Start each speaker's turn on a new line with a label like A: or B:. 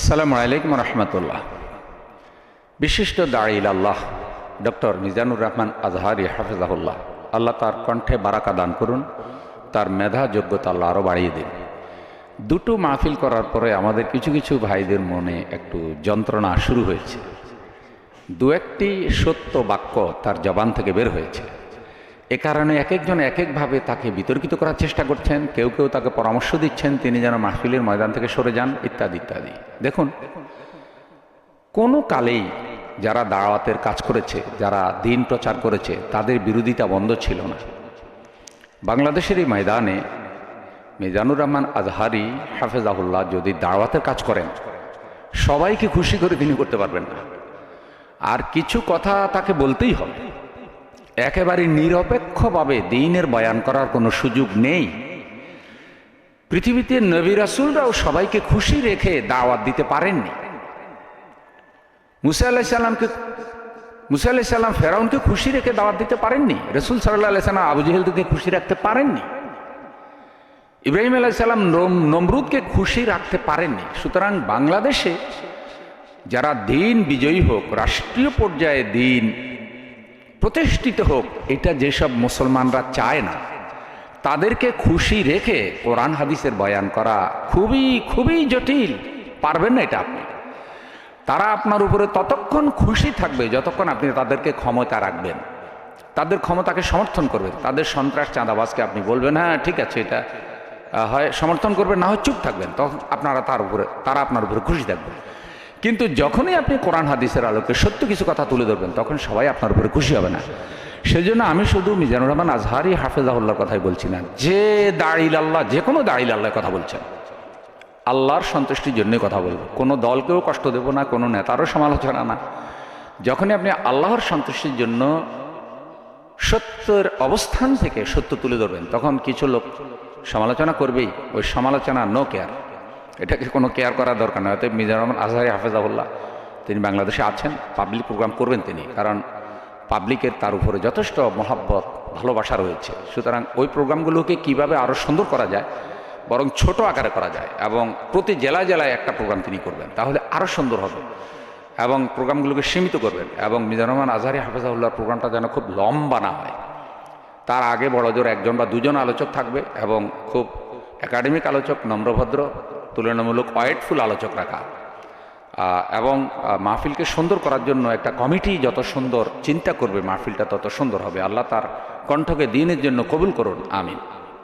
A: আসসালামু আলাইকুম রহমতুল্লাহ। বিশিষ্ট দাঁড়িল আল্লাহ ডক্টর মিজানুর রহমান আজহারি হাফিজাহুল্লাহ, আল্লাহ তার কণ্ঠে বারাকা দান করুন, তার মেধা যোগ্যতা আল্লাহ আরও বাড়িয়ে দিন। দুটো মাহফিল করার পরে আমাদের কিছু কিছু ভাইদের মনে একটু যন্ত্রণা শুরু হয়েছে। দু একটি সত্য বাক্য তার জবান থেকে বের হয়েছে। এ কারণে এক একজন এক একভাবে তাকে বিতর্কিত করার চেষ্টা করছেন, কেউ কেউ তাকে পরামর্শ দিচ্ছেন, তিনি যেন মাহফিলের ময়দান থেকে সরে যান, ইত্যাদি ইত্যাদি। দেখুন, কোনো কালেই যারা দাওয়াতের কাজ করেছে, যারা দিন প্রচার করেছে, তাদের বিরোধিতা বন্ধ ছিল না। বাংলাদেশের এই ময়দানে মিজানুর রহমান আজহারি, হাফেজাহুল্লাহ যদি দাওয়াতের কাজ করেন, সবাইকে খুশি করে তিনি করতে পারবেন না। আর কিছু কথা তাকে বলতেই হবে। একেবারে নিরপেক্ষভাবে দিনের বয়ান করার কোনো সুযোগ নেই। পৃথিবীতে নবী রাসুলরাও সবাইকে খুশি রেখে দাওয়াত দিতে পারেননি। মুসা আল্লাহ সাল্লামকে মুসা আল্লাহ সাল্লাম ফেরাউনকে খুশি রেখে দাওয়াত দিতে পারেননি। রসুল সাল্লাহ সাল্লাম আবু জহেলকে খুশি রাখতে পারেননি। ইব্রাহিম আলাহ সাল্লাম নমরুদকে খুশি রাখতে পারেননি। সুতরাং বাংলাদেশে যারা দিন বিজয়ী হোক, রাষ্ট্রীয় পর্যায়ে দিন প্রতিষ্ঠিত হোক, এটা যেসব মুসলমানরা চায় না, তাদেরকে খুশি রেখে কোরআন হাদিসের বয়ান করা খুবই খুবই জটিল, পারবেন না এটা আপনি। তারা আপনার উপরে ততক্ষণ খুশি থাকবে যতক্ষণ আপনি তাদেরকে ক্ষমতা রাখবেন। তাদের ক্ষমতাকে সমর্থন করবেন। তাদের সন্ত্রাস চাঁদাবাজকে আপনি বলবেন হ্যাঁ ঠিক আছে, এটা হয়, সমর্থন করবেন, না হয় চুপ থাকবেন। তখন আপনারা তার উপরে, তারা আপনার উপরে খুশি থাকবেন কিন্তু যখনই আপনি কোরআন, হাদিসের আলোকে সত্য কিছু কথা তুলে ধরবেন, তখন সবাই আপনার উপরে খুশি হবে না। সেজন্য আমি শুধু মিজানুর রহমান আজহারি হাফেজাহুল্লার কথাই বলছি না। যে দাঁড়িল আল্লাহ যে কোনো দাঁড়িল আল্লাহ কথা বলছেন। আল্লাহর সন্তুষ্টির জন্যই কথা বলব। কোনো দলকেও কষ্ট দেব না, কোনো নেতারও সমালোচনা না। যখনই আপনি আল্লাহর সন্তুষ্টির জন্য সত্যের অবস্থান থেকে সত্য তুলে ধরবেন, তখন কিছু লোক সমালোচনা করবেই। ওই সমালোচনা নো কেয়ার এটাকে কোনো কেয়ার করার দরকার নয় অতএব মিজানুর রহমান আজহারি হাফেজাহুল্লাহ, তিনি বাংলাদেশে আছেন পাবলিক প্রোগ্রাম করবেন তিনি, কারণ পাবলিকের তার উপরে যথেষ্ট মহাব্বত, ভালোবাসা রয়েছে। সুতরাং ওই প্রোগ্রামগুলোকে কীভাবে আরও সুন্দর করা যায়, বরং ছোট আকারে করা যায়, এবং প্রতি জেলায় জেলায় একটা প্রোগ্রাম তিনি করবেন, তাহলে আরও সুন্দর হবে, এবং প্রোগ্রামগুলোকে সীমিত করবেন, এবং মিজানুর রহমান আজহারি হাফেজাহুল্লাহর প্রোগ্রামটা যেন খুব লম্বা না হয়। তার আগে বড় জোর একজন বা দুজন আলোচক থাকবে, এবং খুব একাডেমিক আলোচক, নম্রভদ্র তুলনামূলক ওয়েটফুল আলোচক রাখা। এবং মাহফিলকে সুন্দর করার জন্য একটা কমিটি যত সুন্দর চিন্তা করবে, মাহফিলটা তত সুন্দর হবে। আল্লাহ তার কণ্ঠকে দিনের জন্য কবুল করুন, আমিন।